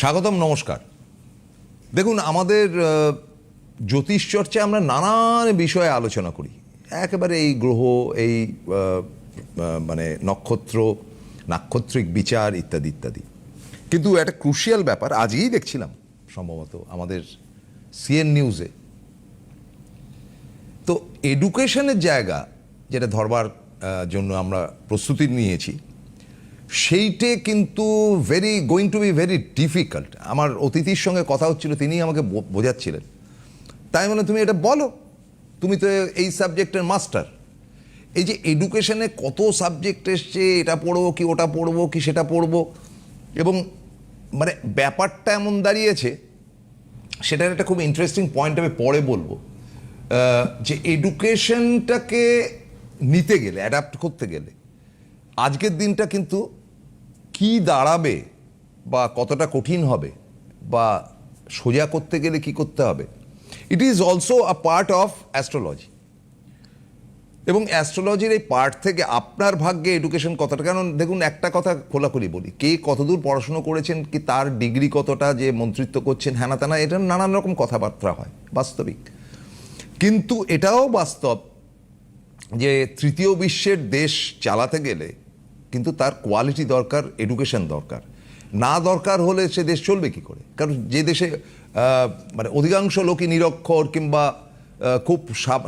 স্বাগতম, নমস্কার। দেখুন, আমাদের জ্যোতিষ চর্চায় আমরা নানান বিষয়ে আলোচনা করি। একেবারে এই গ্রহ, এই মানে নক্ষত্র, নাক্ষত্রিক বিচার ইত্যাদি ইত্যাদি। কিন্তু একটা ক্রুশিয়াল ব্যাপার আজকেই দেখছিলাম সম্ভবত আমাদের সিএন নিউজে তো এডুকেশনের জায়গা, যেটা ধরবার জন্য আমরা প্রস্তুতি নিয়েছি সেইটে কিন্তু very going to be very difficult আমার অতিথির সঙ্গে কথা হচ্ছিল তিনি আমাকে বোঝাচ্ছিলেন। তাই মানে তুমি এটা বলো। তুমি তো এই সাবজেক্টের মাস্টার। এই যে এডুকেশনে কত সাবজেক্ট এসছে, এটা পড়ব কি, ওটা পড়ব কি, সেটা পড়ব? এবং মানে ব্যাপারটা এমন দাঁড়িয়েছে, সেটার একটা খুব ইন্টারেস্টিং পয়েন্ট আমি পরে বলব। যে এডুকেশনটাকে নিতে গেলে অ্যাডাপ্ট করতে গেলে, আজকের দিনটা কিন্তু কি দাঁড়াবে বা কতটা কঠিন হবে বা সোজা করতে গেলে কি করতে হবে? It is also a part of astrology এবং অ্যাস্ট্রোলজির এই পার্ট থেকে আপনার ভাগ্যে এডুকেশন কতটা? কারণ দেখুন, একটা কথা খোলাখুলি বলি, কে কতদূর পড়াশুনো করেছেন, কি তার ডিগ্রি কতটা, যে মন্ত্রিত্ব করছেন, হ্যানা ত্যানা, এটা নানান রকম কথাবার্তা হয়, বাস্তবিক। কিন্তু এটাও বাস্তব যে তৃতীয় বিশ্বের দেশ চালাতে গেলে কিন্তু তার কোয়ালিটি দরকার এডুকেশন দরকার। না দরকার হলে সে দেশ চলবে কি করে? কারণ যে দেশে মানে অধিকাংশ লোকই নিরক্ষর কিংবা খুব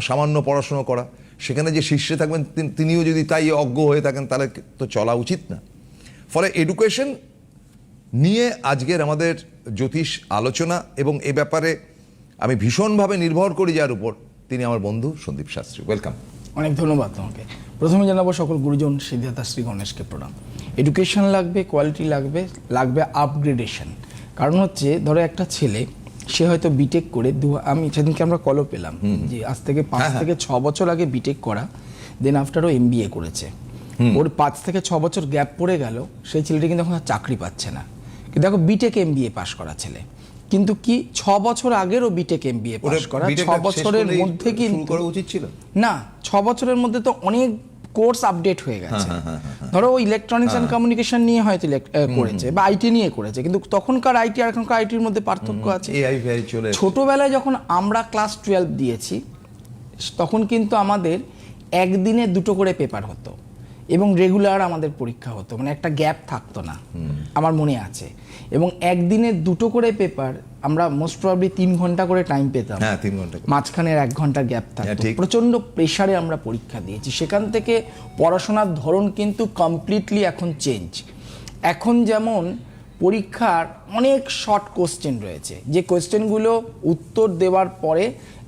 সামান্য পড়াশোনা করা, সেখানে যে শীর্ষে থাকবেন তিনিও যদি তাই অজ্ঞ হয়ে থাকেন, তাহলে তো চলা উচিত না। ফলে এডুকেশন নিয়ে আজকের আমাদের জ্যোতিষ আলোচনা এবং এ ব্যাপারে আমি ভীষণভাবে নির্ভর করি যার উপর। তিনি আমার বন্ধু সন্দীপ শাস্ত্রী। ওয়েলকাম অনেক ধন্যবাদ তোমাকে। প্রথমে জানাব সকল গুরুজন সিদ্ধার্থা শ্রী গণেশকে প্রণাম। এডুকেশন লাগবে কোয়ালিটি লাগবে লাগবে আপগ্রেডেশন কারণ হচ্ছে ধরো একটা ছেলে সে হয়তো বিটেক করে দু আমি সেদিনকে আমরা কলও পেলাম যে আজ থেকে পাঁচ থেকে ছ বছর আগে বিটেক করা দেন আফটার ও এম করেছে। ওর পাঁচ থেকে ছ বছর গ্যাপ পড়ে গেল সেই ছেলেটি কিন্তু এখন আর চাকরি পাচ্ছে না। কিন্তু দেখো বিটেক এম পাশ করা ছেলে। কিন্তু কি ছ বছর আগেরও বিটেক এম পাস করা? ছ বছরের মধ্যে কিন্তু করা উচিত ছিল? না ছ বছরের মধ্যে তো অনেক কোর্স আপডেট হয়ে গেছে। হ্যাঁ, ধরো ওই ইলেকট্রনিক্স অ্যান্ড কমিউনিকেশন নিয়ে হয়তো করেছে বা আইটি নিয়ে করেছে কিন্তু তখনকার আইটি আর এখনকার আইটির মধ্যে পার্থক্য আছে। ছোটবেলায় যখন আমরা ক্লাস টুয়েলভ দিয়েছি তখন কিন্তু আমাদের একদিনে দুটো করে পেপার হতো। এবং রেগুলার আমাদের পরীক্ষা হতো। মানে একটা গ্যাপ থাকতো না। আমার মনে আছে। এবং একদিনে দুটো করে পেপার আমরা মোস্ট প্রবাবলি তিন ঘণ্টা করে টাইম পেতাম। হ্যাঁ তিন ঘণ্টা মাঝখানের এক ঘণ্টা গ্যাপ থাকতো। প্রচণ্ড প্রেশারে আমরা পরীক্ষা দিয়েছি। সেখান থেকে পড়াশোনার ধরন কিন্তু কমপ্লিটলি এখন চেঞ্জ এখন যেমন পরীক্ষার অনেক শর্ট কোশ্চেন রয়েছে। যে কোশ্চেনগুলো উত্তর দেওয়ার পরে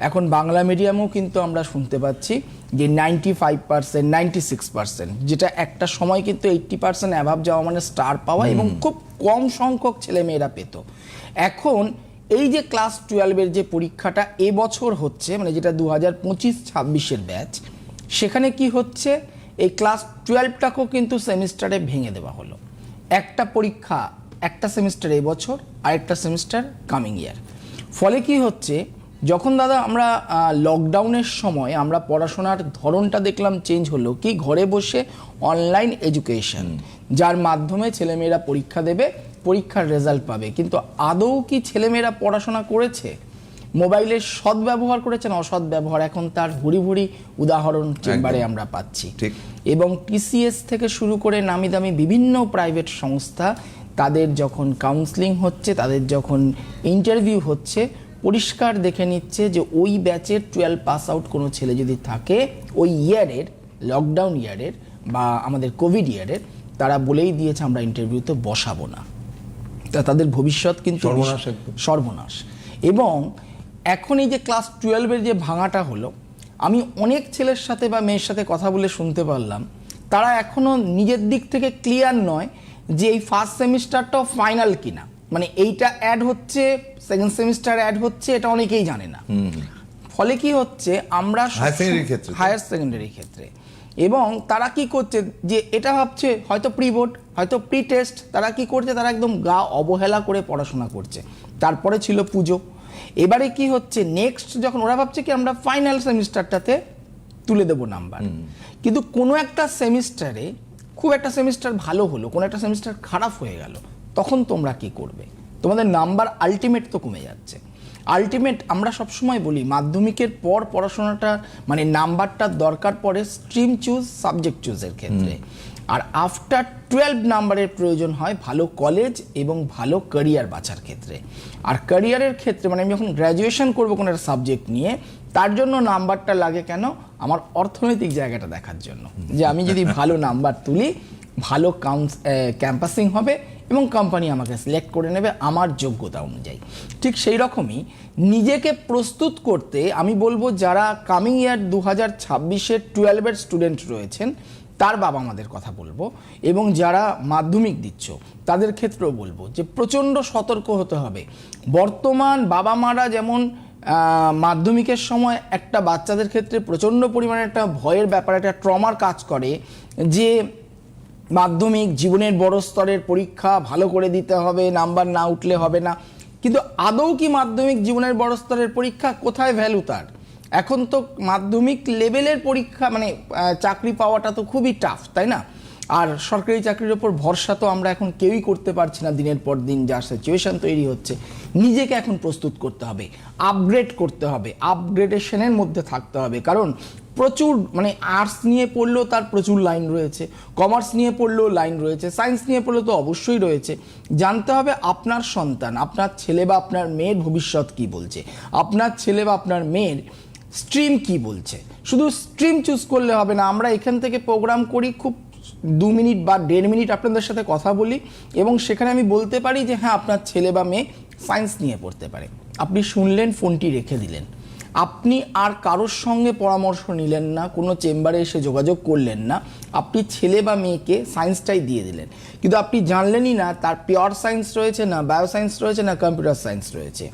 এখন বাংলা মিডিয়ামেও কিন্তু আমরা শুনতে পাচ্ছি যে ninety five percent ninety six percent যেটা একটা সময় কিন্তু এইট্টি পার্সেন্ট অ্যাভাব যাওয়া মানে স্টার পাওয়া এবং খুব কম সংখ্যক ছেলেমেয়েরা পেত। এখন এই যে ক্লাস টুয়েলভের যে পরীক্ষাটা এবছর হচ্ছে মানে যেটা দু হাজার পঁচিশ ছাব্বিশের ব্যাচ সেখানে কি হচ্ছে? এই ক্লাস টুয়েলভটাকেও কিন্তু সেমিস্টারে ভেঙে দেওয়া হলো। একটা পরীক্ষা একটা সেমিস্টার এবছর আরেকটা সেমিস্টার কামিং ইয়ার ফলে কি হচ্ছে যখন দাদা আমরা লকডাউনের সময় আমরা পড়াশোনার ধরনটা দেখলাম চেঞ্জ হলো কি ঘরে বসে অনলাইন এডুকেশন যার মাধ্যমে ছেলেমেয়েরা পরীক্ষা দেবে পরীক্ষার রেজাল্ট পাবে। কিন্তু আদৌ কি ছেলেমেয়েরা পড়াশোনা করেছে? মোবাইলের সৎ ব্যবহার করেছে না অসৎ ব্যবহার? এখন তার ভুরি ভুরি উদাহরণ চেম্বারে আমরা পাচ্ছি। এবং টিসিএস থেকে শুরু করে নামি দামি বিভিন্ন প্রাইভেট সংস্থা তাদের যখন কাউন্সিলিং হচ্ছে তাদের যখন ইন্টারভিউ হচ্ছে পরিষ্কার দেখে নিচ্ছে যে ওই ব্যাচের টুয়েলভ পাস আউট কোনো ছেলে যদি থাকে ওই ইয়ারের লকডাউন ইয়ারের বা আমাদের কোভিড ইয়ারের তারা বলেই দিয়েছে আমরা ইন্টারভিউতে বসাবো না। তা তাদের ভবিষ্যৎ কিন্তু সর্বনাশ সর্বনাশ। এবং এখন এই যে ক্লাস টুয়েলভের যে ভাঙাটা হলো আমি অনেক ছেলের সাথে বা মেয়ের সাথে কথা বলে শুনতে পারলাম তারা এখনও নিজের দিক থেকে ক্লিয়ার নয় যে এই ফার্স্ট সেমিস্টারটাও ফাইনাল কিনা। মানে এইটা অ্যাড হচ্ছে সেকেন্ড সেমিস্টার অ্যাড হচ্ছে এটা অনেকেই জানে না। ফলে কি হচ্ছে আমরা? হায়ার সেকেন্ডারি ক্ষেত্রে এবং তারা কি করছে যে এটা ভাবছে হয়তো প্রি বোর্ড হয়তো প্রি টেস্ট তারা কি করছে তারা একদম গা অবহেলা করে পড়াশোনা করছে। তারপরে ছিল পুজো। এবারে কি হচ্ছে নেক্সট যখন ওরা ভাবছে কি আমরা ফাইনাল সেমিস্টারটাতে তুলে দেবো নাম্বার কিন্তু কোনো একটা সেমিস্টারে খুব একটা সেমিস্টার ভালো হলো কোনো একটা সেমিস্টার খারাপ হয়ে গেল তখন তোমরা কি করবে? তোমাদের নাম্বার আলটিমেট তো কমে যাচ্ছে। আলটিমেট আমরা সবসময় বলি মাধ্যমিকের পর পড়াশোনাটা মানে নাম্বারটার দরকার পড়ে স্ট্রিম চুজ সাবজেক্ট চুজের ক্ষেত্রে। আর আফটার টুয়েলভ নাম্বারের প্রয়োজন হয় ভালো কলেজ এবং ভালো ক্যারিয়ার বাছার ক্ষেত্রে। আর ক্যারিয়ারের ক্ষেত্রে মানে আমি যখন গ্র্যাজুয়েশন করব কোনো একটা সাবজেক্ট নিয়ে তার জন্য নাম্বারটা লাগে কেন? আমার অর্থনৈতিক জায়গাটা দেখার জন্য। যে আমি যদি ভালো নাম্বার তুলি, ভালো কাউন্স ক্যাম্পাসিং হবে এবং কোম্পানি আমাকে সিলেক্ট করে নেবে আমার যোগ্যতা অনুযায়ী। ঠিক সেই রকমই নিজেকে প্রস্তুত করতে আমি বলব যারা কামিং ইয়ার দু হাজার ছাব্বিশের টুয়েলভের স্টুডেন্ট রয়েছেন, তার বাবা মাদের কথা বলব এবং যারা মাধ্যমিক দিচ্ছ, তাদের ক্ষেত্রেও বলব যে প্রচণ্ড সতর্ক হতে হবে। বর্তমান বাবা মারা যেমন মাধ্যমিকের সময় একটা বাচ্চাদের ক্ষেত্রে প্রচণ্ড পরিমাণে একটা ভয়ের ব্যাপার, একটা ট্রমার কাজ করে যে মাধ্যমিক জীবনের বড় স্তরের পরীক্ষা ভালো করে দিতে হবে, নাম্বার না উঠলে হবে না। কিন্তু আদৌ কি মাধ্যমিক জীবনের বড় স্তরের পরীক্ষা কোথায় ভ্যালু তার? এখন তো মাধ্যমিক লেভেলের পরীক্ষা মানে চাকরি পাওয়াটা তো খুবই টাফ তাই না? আর সরকারি চাকরির ওপর ভরসা তো আমরা এখন কেউই করতে পারছি না দিনের পর দিন, যা সিচুয়েশন তৈরি হচ্ছে। নিজেকে এখন প্রস্তুত করতে হবে আপগ্রেড করতে হবে আপগ্রেডেশনের মধ্যে থাকতে হবে। কারণ প্রচুর মানে আর্টস নিয়ে পড়লেও তার প্রচুর লাইন রয়েছে কমার্স নিয়ে পড়লেও লাইন রয়েছে সায়েন্স নিয়ে পড়লেও তো অবশ্যই রয়েছে। জানতে হবে আপনার সন্তান, আপনার ছেলে বা আপনার মেয়ের ভবিষ্যৎ কি বলছে, আপনার ছেলে বা আপনার মেয়ের স্ট্রিম কি বলছে। শুধু স্ট্রিম চুজ করলে হবে না, আমরা এখান থেকে প্রোগ্রাম করি, খুব দু মিনিট বা দেড় মিনিট আপনাদের সাথে কথা বলি এবং সেখানে আমি বলতে পারি যে হ্যাঁ আপনার ছেলে বা মেয়ে সায়েন্স নিয়ে পড়তে পারে। আপনি শুনলেন, ফোনটি রেখে দিলেন। আপনি আর কারোর সঙ্গে পরামর্শ নিলেন না, কোনো চেম্বারে এসে যোগাযোগ করলেন না, আপনি ছেলে বা মেয়েকে সায়েন্সটাই দিয়ে দিলেন। কিন্তু আপনি জানলেনই না, তার পিওর সায়েন্স রয়েছে না বায়োসায়েন্স রয়েছে না কম্পিউটার সায়েন্স রয়েছে।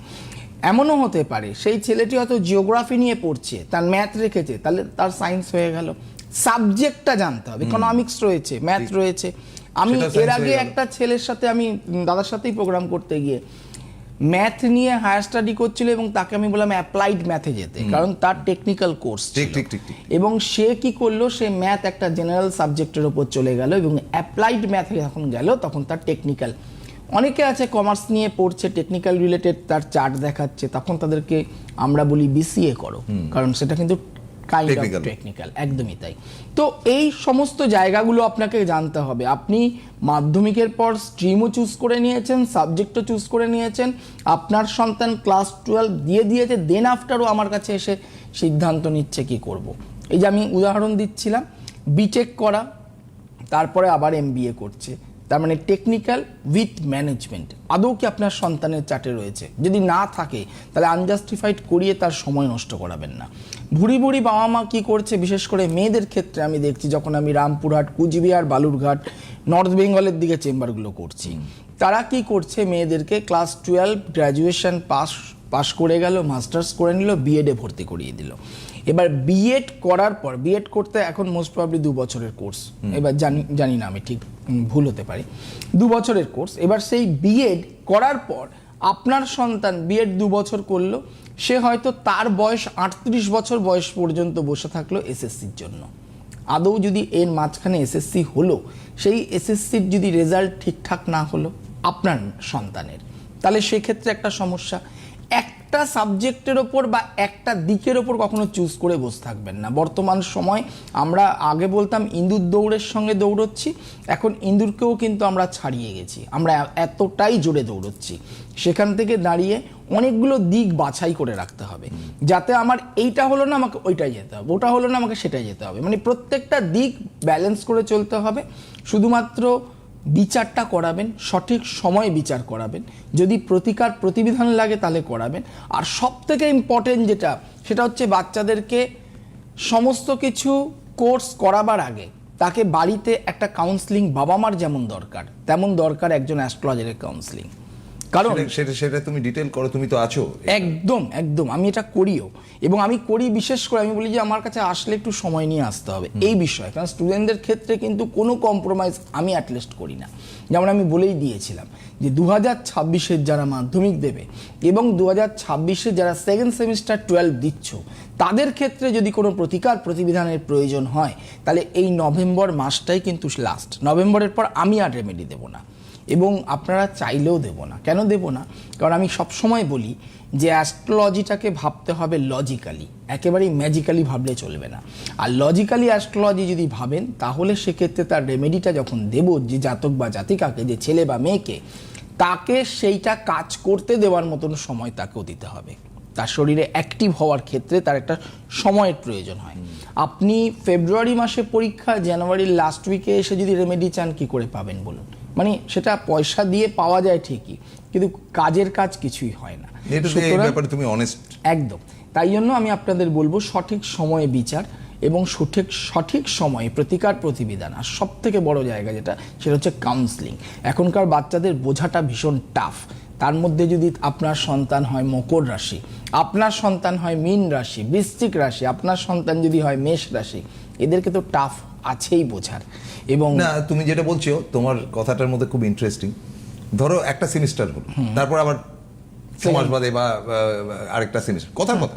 এমনও হতে পারে, সেই ছেলেটি হয়তো জিওগ্রাফি নিয়ে পড়ছে, তার ম্যাথ রেখেছে, তাহলে তার সায়েন্স হয়ে গেল। সাবজেক্টটা জানতে হবে। ইকোনমিক্স রয়েছে ম্যাথ রয়েছে। আমি এর আগে একটা ছেলের সাথে আমি দাদার সাথেই প্রোগ্রাম করতে গিয়ে ম্যাথ নিয়ে হায়ার স্টাডি করছিল এবং তাকে আমি বললাম অ্যাপ্লাইড ম্যাথে যেতে কারণ তার টেকনিক্যাল কোর্স। এবং সে কি করল সে ম্যাথ একটা জেনারেল সাবজেক্টের ওপর চলে গেল এবং অ্যাপ্লাইড ম্যাথে যখন গেল তখন তার টেকনিক্যাল অনেকে আছে কমার্স নিয়ে পড়ছে টেকনিক্যাল রিলেটেড তার চার্ট দেখাচ্ছে তখন তাদেরকে আমরা বলি বিসিএ করো। কারণ সেটা কিন্তু কাইন্ড অফ. টেকনিক্যাল একদমই তাই। তো এই সমস্ত জায়গাগুলো আপনাকে জানতে হবে। আপনি মাধ্যমিকের পর স্ট্রিমও চুজ করে নিয়েছেন সাবজেক্টও চুজ করে নিয়েছেন। আপনার সন্তান ক্লাস টুয়েলভ দিয়ে দিয়েছে দেন আফটারও আমার কাছে এসে সিদ্ধান্ত নিচ্ছে কি করব। এই যে আমি উদাহরণ দিচ্ছিলাম বিটেক করা তারপরে আবার এম করছে। তার মানে টেকনিক্যাল উইথ ম্যানেজমেন্ট আদৌ কি আপনার সন্তানের চাটে রয়েছে? যদি না থাকে তাহলে আনজাস্টিফাইড করিয়ে তার সময় নষ্ট করাবেন না। ভুড়ি ভুড়ি বাবা মা কী করছে? বিশেষ করে মেয়েদের ক্ষেত্রে আমি দেখছি যখন আমি রামপুরহাট কুচবিহার বালুরঘাট নর্থ বেঙ্গলের দিকে চেম্বারগুলো করছি। তারা কি করছে? মেয়েদেরকে class twelve graduation pass pass করে গেল মাস্টার্স করে নিল বিএডে ভর্তি করিয়ে দিল। এবার বিএড করার পর বিএড করতে এখন মোস্ট প্রবলি দু বছরের কোর্স এবার জানি জানি না আমি ঠিক ভুল হতে পারি। দু বছরের কোর্স এবার সেই বিএড করার পর আপনার সন্তান বিএড দু বছর করল সে হয়তো তার বয়স আটত্রিশ বছর বয়স পর্যন্ত বসে থাকল এসএসসির জন্য। আদৌ যদি এর মাঝখানে এসএসসি হলো, সেই এসএসসির যদি রেজাল্ট ঠিকঠাক না হলো, আপনার সন্তানের। তাহলে সেক্ষেত্রে একটা সমস্যা। একটা সাবজেক্টের ওপর বা একটা দিকের ওপর কখনো চুজ করে বসে থাকবেন না। বর্তমান সময় আমরা আগে বলতাম ইন্দুর দৌড়ের সঙ্গে দৌড়চ্ছি, এখন ইন্দুরকেও কিন্তু আমরা ছাড়িয়ে গেছি। আমরা এতটাই জোরে দৌড়চ্ছি। সেখান থেকে দাঁড়িয়ে অনেকগুলো দিক বাছাই করে রাখতে হবে। যাতে আমার এইটা হলো না আমাকে ওইটাই যেতে হবে, ওটা হলো না আমাকে সেটাই যেতে হবে। মানে প্রত্যেকটা দিক ব্যালেন্স করে চলতে হবে। শুধুমাত্র বিচারটা করাবেন, সঠিক সময় বিচার করাবেন। যদি প্রতিকার প্রতিবিধান লাগে তাহলে করাবেন। আর সব থেকে ইম্পর্টেন্ট যেটা, সেটা হচ্ছে বাচ্চাদেরকে সমস্ত কিছু কোর্স করাবার আগে তাকে বাড়িতে একটা কাউন্সিলিং বাবা মার যেমন দরকার, তেমন দরকার একজন অ্যাস্ট্রোলজারের কাউন্সিলিং কারণ সেটা- সেটা তুমি ডিটেল করো তুমি তো আছো। একদম একদম আমি এটা করিও। এবং আমি করি বিশেষ করে আমি বলি যে আমার কাছে আসলে একটু সময় নিয়ে আসতে হবে। এই বিষয়ে কারণ স্টুডেন্টদের ক্ষেত্রে কিন্তু কোনো কম্প্রোমাইজ আমি অ্যাটলিস্ট করি না। যেমন আমি বলেই দিয়েছিলাম যে দু হাজার ছাব্বিশের যারা মাধ্যমিক দেবে এবং দু হাজার ছাব্বিশের যারা সেকেন্ড সেমিস্টার টুয়েলভ দিচ্ছ তাদের ক্ষেত্রে যদি কোনো প্রতিকার প্রতিবিধানের প্রয়োজন হয় তাহলে এই নভেম্বর মাসটাই কিন্তু লাস্ট নভেম্বরের পর আমি আর রেমেডি দেবো না। এবং আপনারা চাইলেও দেব না। কেন দেব না? কারণ আমি সবসময় বলি যে অ্যাস্ট্রোলজিটাকে ভাবতে হবে লজিক্যালি একেবারেই ম্যাজিক্যালি ভাবলে চলবে না। আর লজিক্যালি অ্যাস্ট্রোলজি যদি ভাবেন, তাহলে সেক্ষেত্রে তার রেমেডিটা যখন দেব যে জাতক বা জাতিকাকে, যে ছেলে বা মেয়েকে, তাকে সেইটা কাজ করতে দেওয়ার মতন সময় তাকেও দিতে হবে। তার শরীরে অ্যাক্টিভ হওয়ার ক্ষেত্রে তার একটা সময়ের প্রয়োজন হয়। আপনি ফেব্রুয়ারি মাসে পরীক্ষা জানুয়ারির লাস্ট উইকে এসে যদি রেমেডি চান, কি করে পাবেন বলুন? মানে সেটা পয়সা দিয়ে পাওয়া যায় ঠিকই কিন্তু কাজের কাজ কিছুই হয় না। ব্যাপারে তুমি অনেস্ট একদম। তাই জন্য আমি আপনাদের বলব সঠিক সময়ে বিচার এবং সঠিক সঠিক সময়ে প্রতিকার প্রতিবিধান। আর সব থেকে বড় জায়গা যেটা সেটা হচ্ছে কাউন্সিলিং এখনকার বাচ্চাদের বোঝাটা ভীষণ টাফ তার মধ্যে যদি আপনার সন্তান হয় মকর রাশি আপনার সন্তান হয় মীন রাশি বৃশ্চিক রাশি আপনার সন্তান যদি হয় মেষ রাশি এদেরকে তো টাফ আছেই বোঝার। এবং না তুমি যেটা বলছো তোমার কথাটার মধ্যে খুব ইন্টারেস্টিং ধরো একটা সেমিস্টার হলো তারপর আবার ছ বাদে বা আরেকটা সেমিস্টার কথার কথা।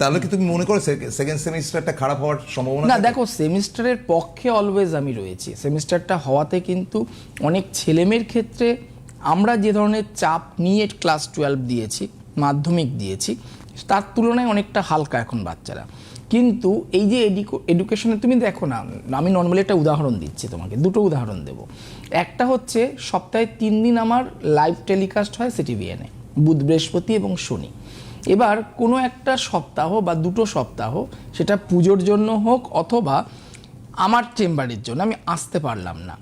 তাহলে কি তুমি মনে করো সেকেন্ড সেমিস্টারটা খারাপ হওয়ার সম্ভাবনা না দেখো সেমিস্টারের পক্ষে অলওয়েজ আমি রয়েছি। সেমিস্টারটা হওয়াতে কিন্তু অনেক ছেলেমেয়ের ক্ষেত্রে আমরা যে ধরনের চাপ নিয়ে ক্লাস টুয়েলভ দিয়েছি মাধ্যমিক দিয়েছি তার তুলনায় অনেকটা হালকা এখন বাচ্চারা। কিন্তু এই যে এডুকেশনে তুমি দেখো না আমি নর্মালি একটা উদাহরণ দিচ্ছি তোমাকে দুটো উদাহরণ দেব। একটা হচ্ছে সপ্তাহে তিন দিন আমার লাইভ টেলিকাস্ট হয় সিটি সিটিভিএনে বুধ বৃহস্পতি এবং শনি। এবার কোনো একটা সপ্তাহ বা দুটো সপ্তাহ সেটা পুজোর জন্য হোক অথবা আমার চেম্বারের জন্য আমি আসতে পারলাম না।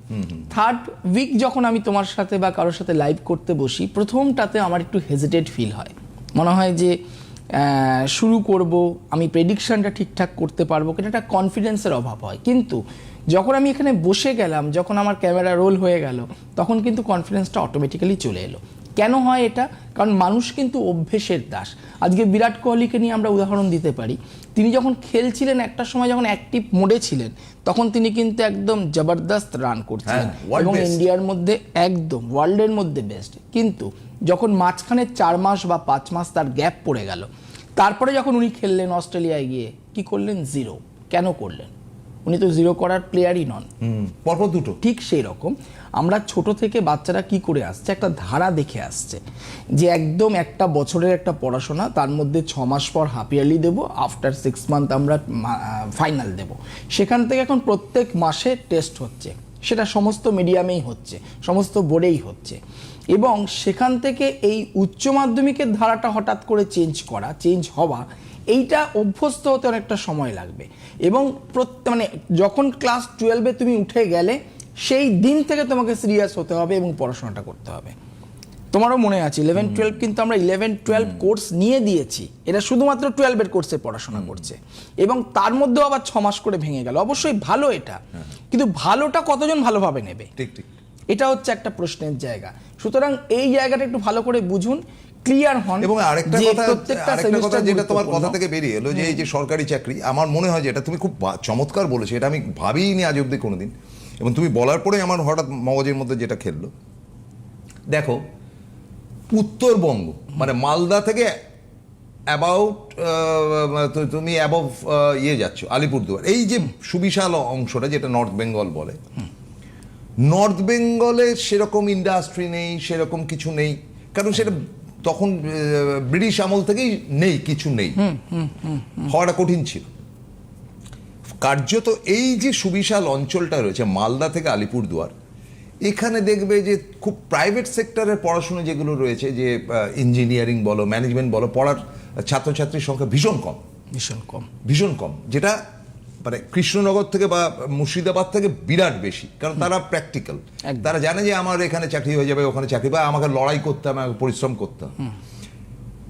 থার্ড উইক যখন আমি তোমার সাথে বা কারোর সাথে লাইভ করতে বসি প্রথমটাতে আমার একটু হেজিটেট ফিল হয়। মনে হয় যে শুরু করব আমি প্রেডিকশনটা ঠিকঠাক করতে পারব কিন্তু একটা কনফিডেন্সের অভাব হয়। কিন্তু যখন আমি এখানে বসে গেলাম যখন আমার ক্যামেরা রোল হয়ে গেল তখন কিন্তু কনফিডেন্সটা অটোমেটিক্যালি চলে এলো। কেন হয় এটা? কারণ মানুষ কিন্তু অভ্যেসের দাস। আজকে বিরাট কোহলিকে নিয়ে আমরা উদাহরণ দিতে পারি। তিনি যখন খেলছিলেন একটা সময় যখন অ্যাক্টিভ মোডে ছিলেন তখন তিনি কিন্তু একদম জবরদস্ত রান করছিলেন হ্যাঁ, এবং ইন্ডিয়ার মধ্যে একদম ওয়ার্ল্ডের মধ্যে বেস্ট কিন্তু যখন মাঝখানে চার মাস বা পাঁচ মাস তার গ্যাপ পড়ে গেল তারপরে যখন উনি খেললেন অস্ট্রেলিয়ায় গিয়ে কি করলেন? জিরো কেন করলেন? উনি তো জিরো করার প্লেয়ারই নন। পরপর দুটো। ঠিক সেই রকম। আমরা ছোট থেকে বাচ্চারা কি করে আসছে? একটা ধারা দেখে আসছে যে একদম একটা বছরের একটা পড়াশোনা তার মধ্যে ছ মাস পর হাফ ইয়ারলি দেবো আফটার সিক্স মান্থ আমরা ফাইনাল দেব। সেখান থেকে এখন প্রত্যেক মাসে টেস্ট হচ্ছে। সেটা সমস্ত মিডিয়ামেই হচ্ছে সমস্ত বোর্ডেই হচ্ছে। এবং সেখান থেকে এই উচ্চ মাধ্যমিকের ধারাটা হঠাৎ করে চেঞ্জ করা চেঞ্জ হওয়া এইটা অভ্যস্ত হতে অনেকটা সময় লাগবে। এবং মানে যখন ক্লাস টুয়েলভে তুমি উঠে গেলে সেই দিন থেকে তোমাকে সিরিয়াস হতে হবে এবং পড়াশোনাটা করতে হবে। তোমারও মনে আছে ইলেভেন টুয়েলভ কিন্তু আমরা ইলেভেন টুয়েলভ কোর্স নিয়ে দিয়েছি। এটা শুধুমাত্র টুয়েলভের কোর্সে পড়াশোনা করছে। এবং তার মধ্যেও আবার ছ মাস করে ভেঙে গেল। অবশ্যই ভালো এটা। কিন্তু ভালোটা কতজন ভালোভাবে নেবে? ঠিক ঠিক। এটা হচ্ছে একটা প্রশ্নের জায়গা। সুতরাং এই জায়গাটা একটু ভালো করে বুঝুন ক্লিয়ার হন এবং আরেকটা কথা প্রত্যেকটা আরেকটা কথা যেটা তোমার কথা থেকে বেরিয়ে এলো যে এই যে সরকারি চাকরি আমার মনে হয় যেটা তুমি খুব চমৎকার বলেছ এটা আমি ভাবিনি আজ অব্দি কোনোদিন। এবং তুমি বলার পরে আমার হঠাৎ মগজের মধ্যে যেটা খেললো। দেখো উত্তরবঙ্গ মানে মালদা থেকে অ্যাবাউট তুমি অ্যাবভ ইয়ে যাচ্ছ আলিপুরদুয়ার। এই যে সুবিশাল অংশটা যেটা নর্থ বেঙ্গল বলে নর্থ বেঙ্গলে সেরকম ইন্ডাস্ট্রি নেই সেরকম কিছু নেই। কারণ সেটা তখন ব্রিটিশ আমল থেকেই নেই কিছু নেই। হওয়াটা কঠিন ছিল। কার্যত এই যে সুবিশাল অঞ্চলটা রয়েছে মালদা থেকে আলিপুরদুয়ার এখানে দেখবে যে খুব প্রাইভেট সেক্টরের পড়াশোনা যেগুলো রয়েছে যে ইঞ্জিনিয়ারিং বলো ম্যানেজমেন্ট বলো পড়ার ছাত্রছাত্রীর সংখ্যা ভীষণ কম। ভীষণ কম। ভীষণ কম। যেটা মানে কৃষ্ণনগর থেকে বা মুর্শিদাবাদ থেকে বিরাট বেশি কারণ তারা প্র্যাকটিক্যাল তারা জানে যে আমার এখানে চাকরি হয়ে যাবে ওখানে চাকরি বা আমাকে লড়াই করতে হবে আমাকে পরিশ্রম করতে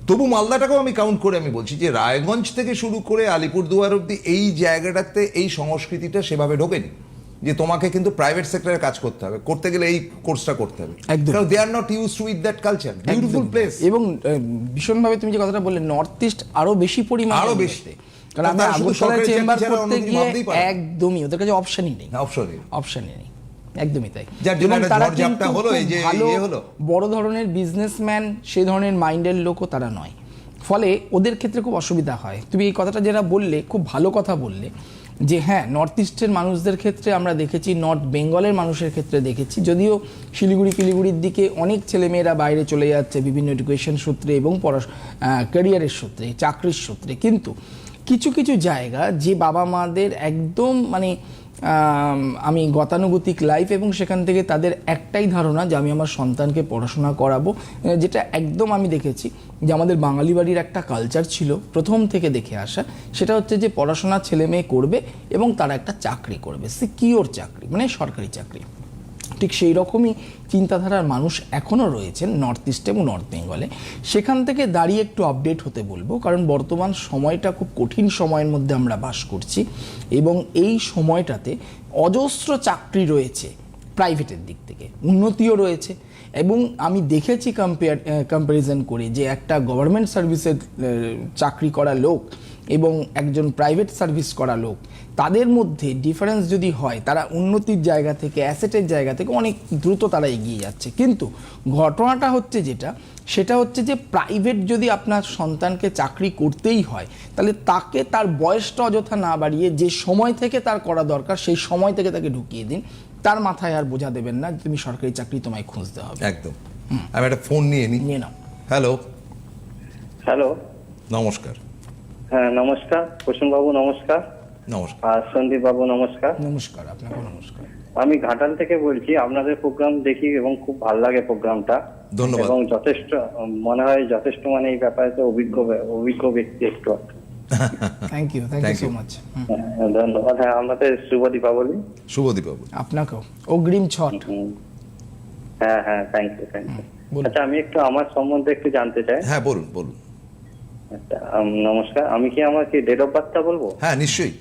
তবু মালদাটাকেও আমি কাউন্ট করে আমি বলছি যে রায়গঞ্জ থেকে শুরু করে আলিপুরদুয়ার অব্দি এই জায়গাটাতে এই সংস্কৃতিটা সেভাবে ঢোকেনি যে তোমাকে কিন্তু প্রাইভেট সেক্টরে কাজ করতে হবে করতে গেলে এই কোর্সটা করতে হবে। কারণ they are not use to with that culture beautiful place এবং ভীষণভাবে তুমি যে কথাটা বললে নর্থ ইস্ট আরও বেশি পরিমাণ আরও এগিয়ে বেশি। কারণ আমি তারা আগরতলা চেম্বার করতে গিয়ে। একদমই ওদের কাছে অপশনই নেই। অপশন নেই। অপশনই নেই। একদমই তাই। তারা কিন্তু ভালো। বড় ধরনের বিজনেসম্যান সেই ধরনের মাইন্ডের লোকও তারা নয়। ফলে ওদের ক্ষেত্রে খুব অসুবিধা হয়। তুমি এই কথাটা যেটা বললে খুব ভালো কথা বললে যে হ্যাঁ নর্থ ইস্টের মানুষদের ক্ষেত্রে আমরা দেখেছি নর্থ বেঙ্গলের মানুষের ক্ষেত্রে দেখেছি। যদিও শিলিগুড়ি ফিলিগুড়ির দিকে অনেক ছেলেমেয়েরা বাইরে চলে যাচ্ছে বিভিন্ন এডুকেশন সূত্রে এবং পড়াশ ক্যারিয়ারের সূত্রে চাকরির সূত্রে। কিন্তু কিছু কিছু জায়গা যে বাবা মাদের একদম মানে আমি গতানুগতিক লাইফ এবং সেখান থেকে তাদের একটাই ধারণা যে আমি আমার সন্তানকে পড়াশোনা করাবো যেটা একদম আমি দেখেছি যে আমাদের বাঙালি বাড়ির একটা কালচার ছিল প্রথম থেকে দেখে আসা। সেটা হচ্ছে যে পড়াশোনা ছেলে মেয়ে করবে এবং তারা একটা চাকরি করবে সিকিওর চাকরি মানে সরকারি চাকরি। ঠিক সেই রকমই চিন্তাধারার মানুষ এখনও রয়েছেন নর্থ ইস্ট এবং নর্থ বেঙ্গলে সেখান থেকে দাঁড়িয়ে একটু আপডেট হতে বলব, কারণ বর্তমান সময়টা খুব কঠিন সময়ের মধ্যে আমরা বাস করছি এবং এই সময়টাতে অজস্র চাকরি রয়েছে প্রাইভেটের দিক থেকে, উন্নতিও রয়েছে এবং আমি দেখেছি কম্পেয়ার কম্প্যারিজন করে যে একটা গভর্নমেন্ট সার্ভিসের চাকরি করা লোক এবং একজন প্রাইভেট সার্ভিস করা লোক। তাদের মধ্যে ডিফারেন্স যদি হয় তারা উন্নতির জায়গা থেকে অ্যাসেটের জায়গা থেকে অনেক দ্রুত তারা এগিয়ে যাচ্ছে। কিন্তু ঘটনাটা হচ্ছে যেটা সেটা হচ্ছে যে প্রাইভেট যদি আপনার সন্তানকে চাকরি করতেই হয় তাহলে তাকে তার বয়সটা অযথা না বাড়িয়ে যে সময় থেকে তার করা দরকার সেই সময় থেকে তাকে ঢুকিয়ে দিন। তার মাথায় আর বোঝা দেবেন না তুমি সরকারি চাকরি তোমায় খুঁজতে হবে। একদম। আমি একটা ফোন নিয়ে নিই নিয়ে নাও। হ্যালো হ্যালো নমস্কার। হ্যাঁ নমস্কার। বাবু নমস্কার। নমস্কার। আর সন্দীপ বাবু নমস্কার। নমস্কার আপনাকে নমস্কার। আমি ঘাটাল থেকে বলছি আপনাদের প্রোগ্রাম দেখি এবং খুব ভালো লাগে প্রোগ্রামটা ধন্যবাদ। এবং যথেষ্ট মনে হয় যথেষ্ট মানে এই ব্যাপারে তো অভিজ্ঞ অভিজ্ঞ ব্যক্তি একটু thank you thank you so much ধন্যবাদ। হ্যাঁ আমাদের শুভ দীপাবলি শুভ দীপাবলি আপনাকেও। অগ্রিম ছট। হ্যাঁ হ্যাঁ থ্যাংক ইউ থ্যাংক ইউ আচ্ছা আমি একটু আমার সম্বন্ধে একটু জানতে চাই। হ্যাঁ বলুন বলুন। নমস্কার আমি কি আমার কি ডেট অফ বার্থটা বলব? হ্যাঁ নিশ্চয়ই।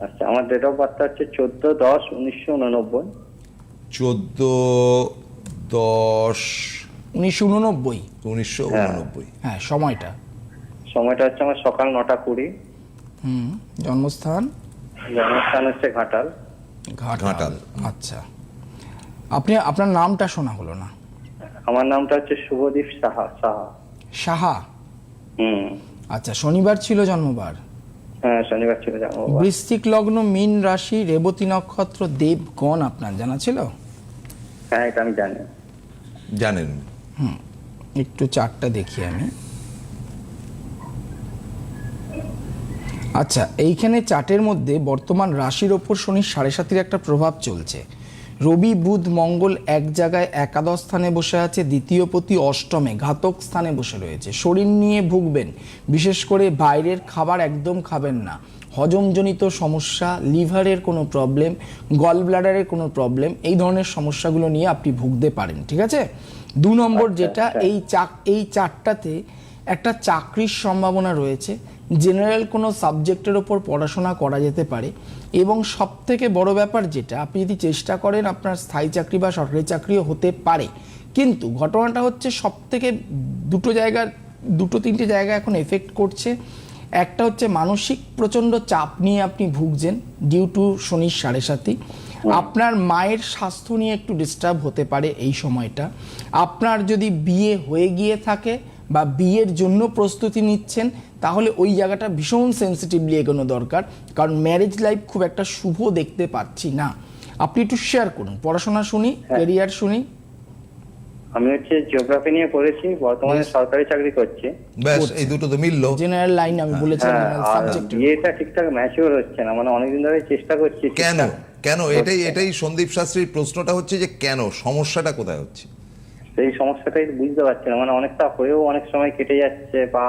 আচ্ছা আমার ডেট অফ বার্থটা হচ্ছে চোদ্দ দশ উনিশশো উননব্বই। চোদ্দ দশ উনিশশো উননব্বই। উনিশশো হ্যাঁ। উননব্বই। হ্যাঁ সময়টা। সময়টা হচ্ছে আমার সকাল নটা কুড়ি। হুম জন্মস্থান? জন্মস্থান হচ্ছে ঘাটাল। ঘাটাল। ঘাটাল। আচ্ছা। আপনি আপনার নামটা শোনা হলো না। আমার নামটা হচ্ছে শুভদীপ সাহা সাহা। সাহা? হুম। আচ্ছা শনিবার ছিল জন্মবার। হ্যাঁ শনিবার ছিল যাব বৃশ্চিক লগ্ন মীন রাশি রেবতী নক্ষত্র দেবগণ আপনার জানা ছিল? হ্যাঁ এটা আমি জানি। জানেন। একটু চারটা দেখি আমি। আচ্ছা এইখানে চার্টের মধ্যে বর্তমান রাশির ওপর শনির সাড়ে সাতির একটা প্রভাব চলছে। রবি বুধ মঙ্গল এক জায়গায় একাদশ স্থানে বসে আছে দ্বিতীয় পতি অষ্টমে ঘাতক স্থানে বসে রয়েছে। শরীর নিয়ে ভুগবেন বিশেষ করে বাইরের খাবার একদম খাবেন না। হজমজনিত সমস্যা লিভারের কোনো প্রবলেম গল ব্লাডারের কোনো প্রবলেম এই ধরনের সমস্যাগুলো নিয়ে আপনি ভুগতে পারেন ঠিক আছে? দু নম্বর যেটা এই চাক এই চারটাতে একটা চাকরির সম্ভাবনা রয়েছে। জেনারেল কোনো সাবজেক্টের ওপর পড়াশোনা করা যেতে পারে এবং সব থেকে বড় ব্যাপার যেটা আপনি যদি চেষ্টা করেন আপনার স্থায়ী চাকরি বা সরকারি চাকরিও হতে পারে। কিন্তু ঘটনাটা হচ্ছে সব থেকে দুটো জায়গার দুটো তিনটে জায়গা এখন এফেক্ট করছে। একটা হচ্ছে মানসিক প্রচণ্ড চাপ নিয়ে আপনি ভুগছেন ডিউ টু শনির সাড়ে সাথী আপনার মায়ের স্বাস্থ্য নিয়ে একটু ডিস্টার্ব হতে পারে এই সময়টা। আপনার যদি বিয়ে হয়ে গিয়ে থাকে বা বিয়ের জন্য প্রস্তুতি নিচ্ছেন তাহলে ওই জায়গাটা ভীষণ সেন্সিটিভলি এগোনো দরকার কারণ ম্যারেজ লাইফ খুব একটা শুভ দেখতে পাচ্ছি না। আপনি একটু শেয়ার করুন পড়াশোনা শুনি ক্যারিয়ার শুনি। আমি হচ্ছে জিওগ্রাফি নিয়ে পড়েছি বর্তমানে সরকারি চাকরি করছি। ব্যাস এই দুটো তো মিললো। জেনারেল লাইন আমি আর সাবজেক্ট বিয়েটা ঠিকঠাক ম্যাচিওর হচ্ছে না মানে অনেকদিন ধরে চেষ্টা করছি কেন? কেন? এটাই এটাই সন্দীপ শাস্ত্রীর প্রশ্নটা হচ্ছে যে কেন? সমস্যাটা কোথায় হচ্ছে? সেই সমস্যাটাই বুঝতে পারছি না। মানে অনেকটা হয়েও অনেক সময় কেটে যাচ্ছে বা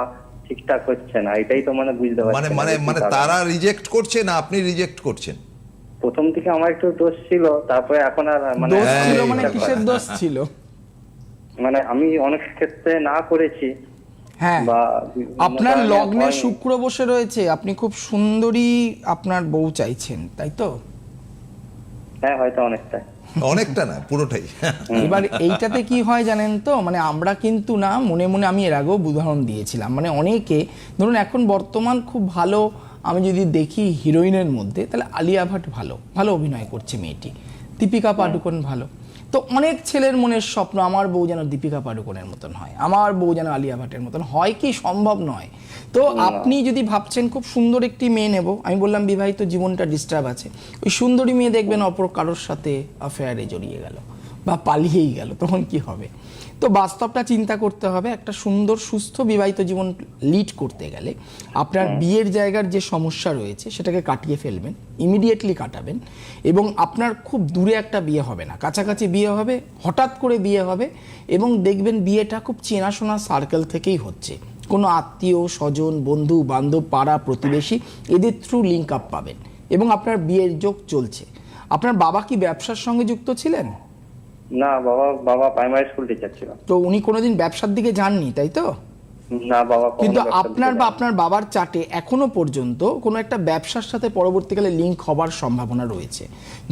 ঠিকঠাক হচ্ছে না এটাই তো মানে বুঝতে পারছি মানে মানে মানে তারা রিজেক্ট করছে না আপনি রিজেক্ট করছেন? প্রথম থেকে আমার একটু দোষ ছিল তারপরে এখন আর মানে দোষ ছিল মানে কিসের দোষ ছিল? মানে আমি অনেক ক্ষেত্রে না করেছি। হ্যাঁ বা আপনার লগ্নে শুক্র বসে রয়েছে আপনি খুব সুন্দরী আপনার বউ চাইছেন তাই তো? হ্যাঁ হয়তো অনেকটা অনেকটা না, পুরোটাই। এবার এইটাতে কি হয় জানেন তো? মানে আমরা কিন্তু না, মনে মনে আমি এর আগেও উদাহরণ দিয়েছিলাম। মানে অনেকে, ধরুন এখন বর্তমান খুব ভালো, আমি যদি দেখি হিরোইনের মধ্যে, তাহলে আলিয়া ভাট ভালো ভালো অভিনয় করছে মেয়েটি। দীপিকা পাডুকোন ভালো। তো অনেক ছেলের মনের স্বপ্ন আমার বউ যেন দীপিকা পাডুকোনের মতন হয় আমার বউ যেন আলিয়া ভাটের মতন হয় কি সম্ভব নয়। তো আপনি যদি ভাবছেন খুব সুন্দর একটি মেয়ে নেব আমি বললাম বিবাহিত জীবনটা ডিস্টার্ব আছে ওই সুন্দরী মেয়ে দেখবেন অপর কারোর সাথে অ্যাফেয়ারে জড়িয়ে গেল বা পালিয়েই গেল তখন কি হবে? তো বাস্তবটা চিন্তা করতে হবে একটা সুন্দর সুস্থ বিবাহিত জীবন লিড করতে গেলে আপনার বিয়ের জায়গার যে সমস্যা রয়েছে সেটাকে কাটিয়ে ফেলবেন ইমিডিয়েটলি কাটাবেন এবং আপনার খুব দূরে একটা বিয়ে হবে না। কাছাকাছি বিয়ে হবে হঠাৎ করে বিয়ে হবে এবং দেখবেন বিয়েটা খুব চেনাশোনা সার্কেল থেকেই হচ্ছে। কোনো আত্মীয় স্বজন বন্ধু বান্ধব পাড়া প্রতিবেশী এদের থ্রু লিঙ্ক আপ পাবেন এবং আপনার বিয়ের যোগ চলছে। আপনার বাবা কি ব্যবসার সঙ্গে যুক্ত ছিলেন? না বাবা বাবা প্রাইমারি স্কুল টিচার ছিল। তো উনি কোনোদিন ব্যবসার দিকে যাননি তাই তো? না বাবা কিন্তু আপনার বা আপনার বাবার চাটে এখনও পর্যন্ত কোনো একটা ব্যবসার সাথে পরবর্তীকালে লিঙ্ক হবার সম্ভাবনা রয়েছে।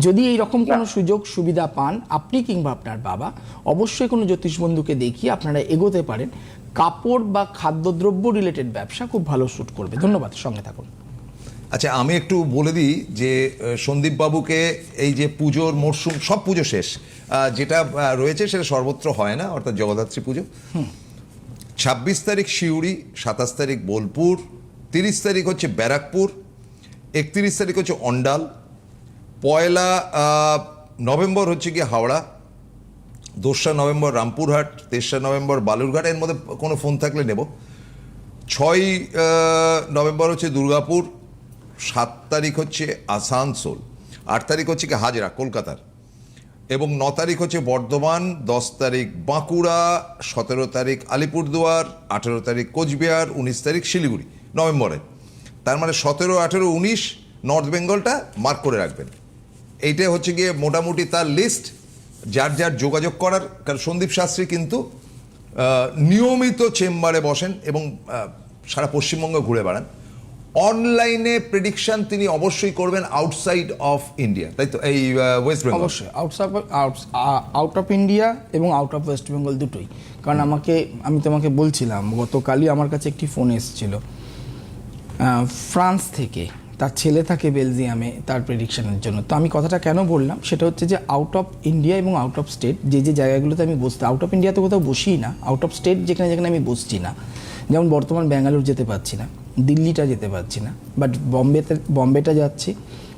যদি এই রকম কোনো সুযোগ সুবিধা পান আপনি কিংবা আপনার বাবা অবশ্যই কোনো জ্যোতিষ বন্ধুকে দেখিয়ে আপনারা এগোতে পারেন। কাপড় বা খাদ্যদ্রব্য রিলেটেড ব্যবসা খুব ভালো শ্যুট করবে। ধন্যবাদ সঙ্গে থাকুন। আচ্ছা আমি একটু বলে দিই যে সন্দীপ বাবুকে এই যে পুজোর মরশুম সব পুজো শেষ। যেটা রয়েছে সেটা সর্বত্র হয় না অর্থাৎ জগদ্ধাত্রী পুজো। ছাব্বিশ তারিখ সিউড়ি সাতাশ তারিখ বোলপুর তিরিশ তারিখ হচ্ছে ব্যারাকপুর একত্রিশ তারিখ হচ্ছে অন্ডাল পয়লা নভেম্বর হচ্ছে গিয়ে হাওড়া দোসরা নভেম্বর রামপুরহাট তেসরা নভেম্বর বালুরঘাট এর মধ্যে কোনো ফোন থাকলে নেব। ছয় নভেম্বর হচ্ছে দুর্গাপুর সাত তারিখ হচ্ছে আসানসোল, আট তারিখ হচ্ছে কি হাজরা, কলকাতার। এবং ন তারিখ হচ্ছে বর্ধমান, দশ তারিখ বাঁকুড়া, সতেরো তারিখ আলিপুরদুয়ার, আঠেরো তারিখ কোচবিহার, উনিশ তারিখ শিলিগুড়ি, নভেম্বরে। তার মানে সতেরো, আঠেরো, উনিশ নর্থ বেঙ্গলটা মার্ক করে রাখবেন। এইটা হচ্ছে গিয়ে মোটামুটি তার লিস্ট, যার যার যোগাযোগ করার, কারণ সন্দীপ শাস্ত্রী কিন্তু নিয়মিত চেম্বারে বসেন এবং সারা পশ্চিমবঙ্গ ঘুরে বেড়ান। অনলাইনে প্রেডিকশন তিনি অবশ্যই করবেন আউটসাইড অফ ইন্ডিয়া তাই তো? এই ওয়েস্ট বেঙ্গল অবশ্যই আউটসাইড আউট অফ ইন্ডিয়া এবং আউট অফ ওয়েস্ট বেঙ্গল দুটোই। কারণ আমাকে আমি তোমাকে বলছিলাম গতকালই আমার কাছে একটি ফোন এসেছিল। ফ্রান্স থেকে তার ছেলে থাকে বেলজিয়ামে তার প্রেডিকশনের জন্য। তো আমি কথাটা কেন বললাম? সেটা হচ্ছে যে আউট অফ ইন্ডিয়া এবং আউট অফ স্টেট যে যে জায়গাগুলোতে আমি বসতে আউট অফ ইন্ডিয়াতে কোথাও বসিই না আউট অফ স্টেট যেখানে যেখানে আমি বসছি না। যেমন বর্তমান ব্যাঙ্গালোর যেতে পারছি না দিল্লিটা যেতে পারছি না বাট বম্বেতে বম্বেটা যাচ্ছি।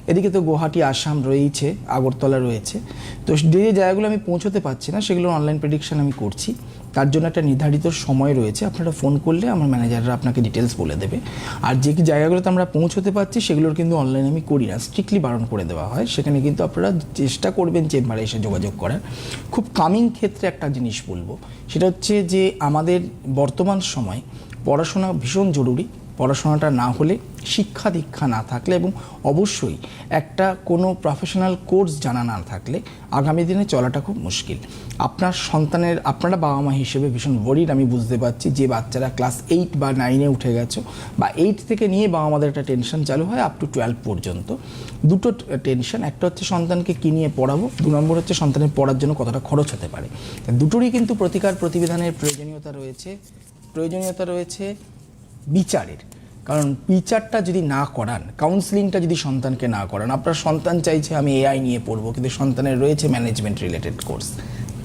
এদিকে তো গুয়াহাটি, আসাম রয়েছে আগরতলা রয়েছে। তো যে জায়গাগুলো আমি পৌঁছতে পারছি না সেগুলো অনলাইন প্রেডিকশান আমি করছি। তার জন্য একটা নির্ধারিত সময় রয়েছে। আপনারা ফোন করলে আমার ম্যানেজাররা আপনাকে ডিটেলস বলে দেবে। আর যে জায়গাগুলোতে আমরা পৌঁছতে পারছি, সেগুলোর কিন্তু অনলাইন আমি করি না। স্ট্রিক্টলি বারণ করে দেওয়া হয়। সেখানে কিন্তু আপনারা চেষ্টা করবেন চেম্বারে এসে যোগাযোগ করার। খুব কামিং ক্ষেত্রে একটা জিনিস বলব। সেটা হচ্ছে যে আমাদের বর্তমান সময় পড়াশোনা ভীষণ জরুরি। পড়াশোনাটা না হলে শিক্ষা দীক্ষা না থাকলে এবং অবশ্যই একটা কোনো প্রফেশনাল কোর্স জানা না থাকলে আগামী দিনে চলাটা খুব মুশকিল। আপনার সন্তানের, আপনারা বাবা মা হিসেবে ভীষণ ওয়ারিড আমি বুঝতে পারছি যে বাচ্চারা ক্লাস এইট বা নাইনে উঠে গেছো বা এইট থেকে নিয়ে বাবা মাদের একটা টেনশন চালু হয় আপ টু টুয়েলভ পর্যন্ত। দুটো টেনশন একটা হচ্ছে সন্তানকে কী নিয়ে পড়াবো, দু নম্বর হচ্ছে সন্তানের পড়ার জন্য কতটা খরচ হতে পারে। দুটোরই কিন্তু প্রতিকার প্রতিবিধানের প্রয়োজনীয়তা রয়েছে। প্রয়োজনীয়তা রয়েছে বিচারের। কারণ বিচারটা যদি না করান কাউন্সিলিংটা যদি সন্তানকে না করান, আপনার সন্তান চাইছে আমি এআই নিয়ে পড়ব, কিন্তু সন্তানের রয়েছে ম্যানেজমেন্ট রিলেটেড কোর্স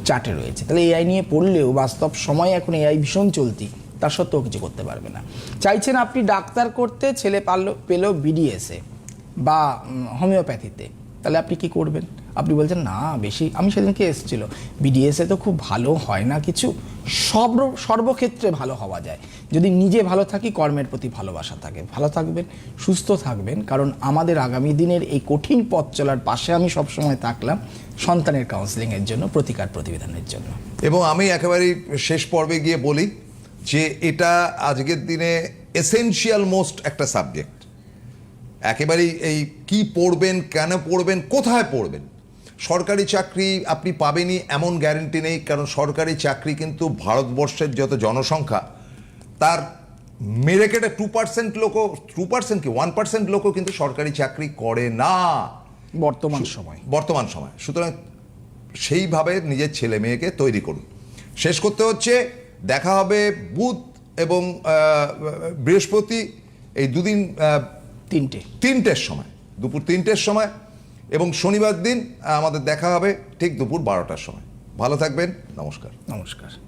চার্টে রয়েছে। তাহলে এআই নিয়ে পড়লেও বাস্তব সময় এখন এআই ভীষণ চলতি তার সত্ত্বেও কিছু করতে পারবে না। চাইছেন আপনি ডাক্তার করতে, ছেলে পারল পেলেও বিডিএসে বা হোমিওপ্যাথিতে তাহলে আপনি কি করবেন? আপনি বলছেন, না, বেশি আমি সেদিনকে এসেছিল। বিডিএসে তো খুব ভালো হয় না কিছু, সব সর্বক্ষেত্রে ভালো হওয়া যায়। যদি নিজে ভালো থাকি, কর্মের প্রতি ভালোবাসা থাকে। ভালো থাকবেন, সুস্থ থাকবেন, কারণ আমাদের আগামী দিনের এই কঠিন পথ চলার পাশে আমি সবসময় থাকলাম সন্তানের কাউন্সিলিংয়ের জন্য, প্রতিকার প্রতিবিধানের জন্য। এবং আমি একেবারেই শেষ পর্বে গিয়ে বলি যে এটা আজকের দিনে এসেনশিয়াল মোস্ট একটা সাবজেক্ট একেবারেই এই কি পড়বেন, কেন পড়বেন, কোথায় পড়বেন সরকারি চাকরি আপনি পাবেনই এমন গ্যারেন্টি নেই কারণ সরকারি চাকরি কিন্তু ভারতবর্ষের যত জনসংখ্যা তার মেরে কেটে টু পার্সেন্ট লোকও টু পার্সেন্ট কি ওয়ান পার্সেন্ট লোকও কিন্তু সরকারি চাকরি করে না। বর্তমান সময়। বর্তমান সময়। সুতরাং সেইভাবে নিজের ছেলে মেয়েকে তৈরি করুন। শেষ করতে হচ্ছে দেখা হবে বুধ এবং বৃহস্পতি এই দুদিন তিনটে। তিনটের সময় দুপুর তিনটের সময়। এবং শনিবার দিন আমাদের দেখা হবে ঠিক দুপুর বারোটার সময়। ভালো থাকবেন নমস্কার। নমস্কার।